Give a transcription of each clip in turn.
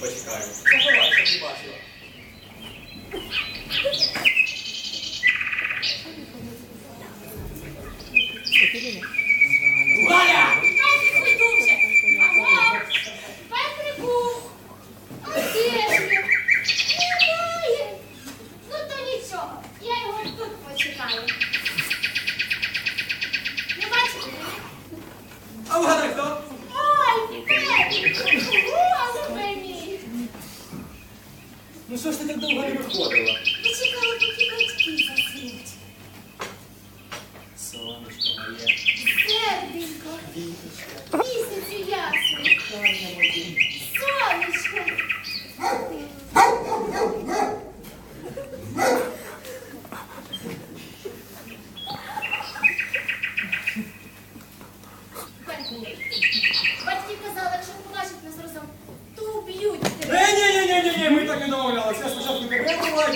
почекаю. Валя! Песик уйдувся! Ага! Песику! А де. Не бачите? Ой, Песик! Ну що ж ти так довго не виходила? Я чекала, поки батьки засинуть.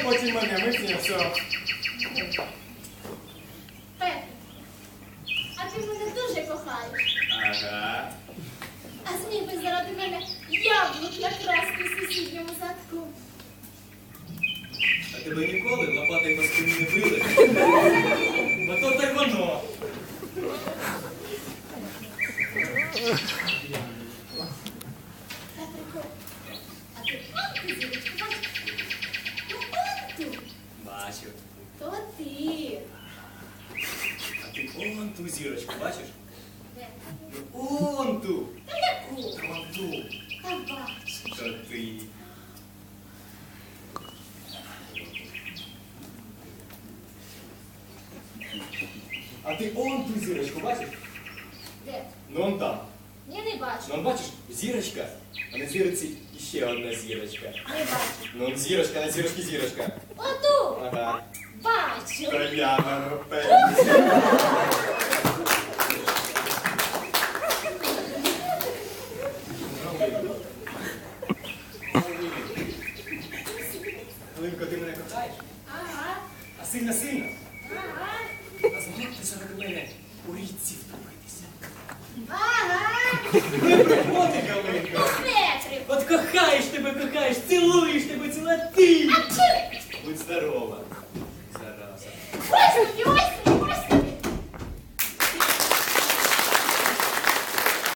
Бувай, потім мене. Ми все. Петро, а ти мене дуже кохаєш. Ага. А зміг би заради мене яблук накрасти в сусідньому садку. А тебе ніколи лопатою по спині не били? Бо то так воно. то ти. А ти он ту зірочку, бачиш? Де? Он ту. Та яку? Он ту. Та бач. То ти. А ти он ту зірочку бачиш? Де? Ну он там. Я не бачу. Ну он бачиш, зірочка, а на зіроці іще одна зірочка. Не бачу. Ну он зірочка, на зірочці зірочка. Оту Ага. Streliana Rappelli. Линко, ти мене кохаєш? Ага. А сильно сильно? Ага. А змогтеся до мене у втопитися. Ага. Не приходи, От кохаєш тебе, кохаєш, цілуєш тебе, ціла ти. Будь здорова.